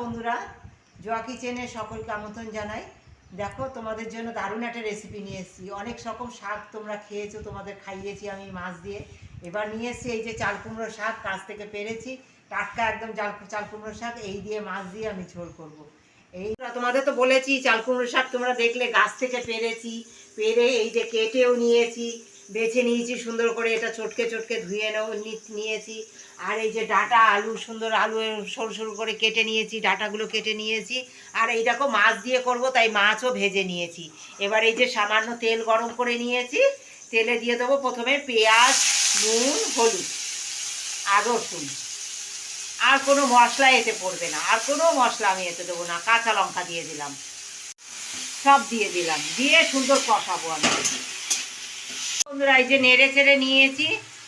বন্ধুরা, জোয়া কিচেনে সকলকে আমন্ত্রণ জানাই। দেখো, তোমাদের জন্য দারুণ একটা রেসিপি নিয়ে এসেছি। অনেক রকম শাক তোমরা খেয়েছো, তোমাদের খাইয়েছি আমি মাছ দিয়ে। এবার নিয়ে এসেছি এই যে চাল কুমড়ো শাক, কাছ থেকে পেরেছি। টাটকা একদম চাল চাল কুমড়ো শাক, এই দিয়ে মাছ দিয়ে আমি ঝোল করব। এই তোমাদের তো বলেছি, চাল কুমড়ো শাক তোমরা দেখলে গাছ থেকে পেরেছি, পেরে এই যে কেটেও নিয়েছি। বেছে নিয়েছি, সুন্দর করে এটা চটকে চটকে ধুয়ে নেও নিয়েছি। আর এই যে ডাটা আলু, সুন্দর আলু সরু সরু করে কেটে নিয়েছি, ডাটাগুলো কেটে নিয়েছি। আর এই দেখো মাছ দিয়ে করব, তাই মাছও ভেজে নিয়েছি। এবার এই যে সামান্য তেল গরম করে নিয়েছি, তেলে দিয়ে দেবো প্রথমে পেঁয়াজ, নুন, হলুদ, আর রসুন। আর কোনো মশলা এতে পড়বে না, আর কোনো মশলা আমি এতে দেবো না, কাঁচা লঙ্কা দিয়ে দিলাম। সব দিয়ে দিলাম, দিয়ে সুন্দর কষাবো আমি। বন্ধুরা, এই যে নেড়ে চেড়ে নিয়েছি,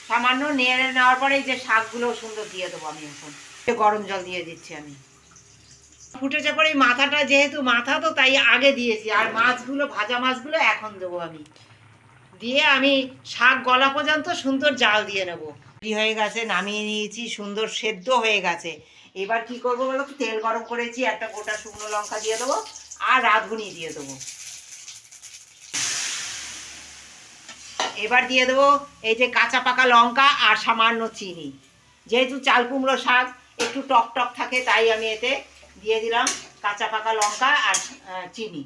সামান্য নেড়ে নেওয়ার পরে এই যে শাকগুলো সুন্দর দিয়ে দেবো আমি এখন। গরম জল দিয়ে দিচ্ছি আমি। ফুটেছে পরে মাথাটা, যেহেতু মাথা তো তাই আগে দিয়েছি, আর মাছগুলো, ভাজা মাছগুলো এখন দেবো আমি। দিয়ে আমি শাক গলা পর্যন্ত সুন্দর জাল দিয়ে নেব। রেডি হয়ে গেছে, নামিয়ে নিয়েছি, সুন্দর সেদ্ধ হয়ে গেছে। এবার কি করব বলো তেল গরম করেছি, একটা গোটা শুকনো লঙ্কা দিয়ে দেবো, আর রাঁধুনি দিয়ে দেবো। এবার দিয়ে দেবো এই যে কাঁচা পাকা লঙ্কা আর সামান্য চিনি। যেহেতু চাল কুমড়ো শাক একটু টক টক থাকে, তাই আমি এতে দিয়ে দিলাম কাঁচা পাকা লঙ্কা আর চিনি।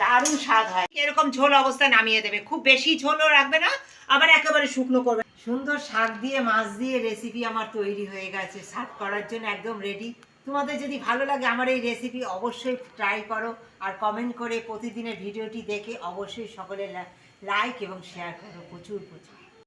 দারুণ স্বাদ হয়। এরকম ঝোল অবস্থায় নামিয়ে দেবে। খুব বেশি ঝোলও রাখবে না, আবার একেবারে শুকনো করবে। সুন্দর শাক দিয়ে, মাছ দিয়ে রেসিপি আমার তৈরি হয়ে গেছে। সার্ভ করার জন্য একদম রেডি তোমাদের যদি ভালো লাগে আমার এই রেসিপি অবশ্যই ট্রাই করো আর কমেন্ট করে প্রতিদিনের ভিডিওটি দেখে অবশ্যই সকলে লাইক এবং শেয়ার করো প্রচুর প্রচুর।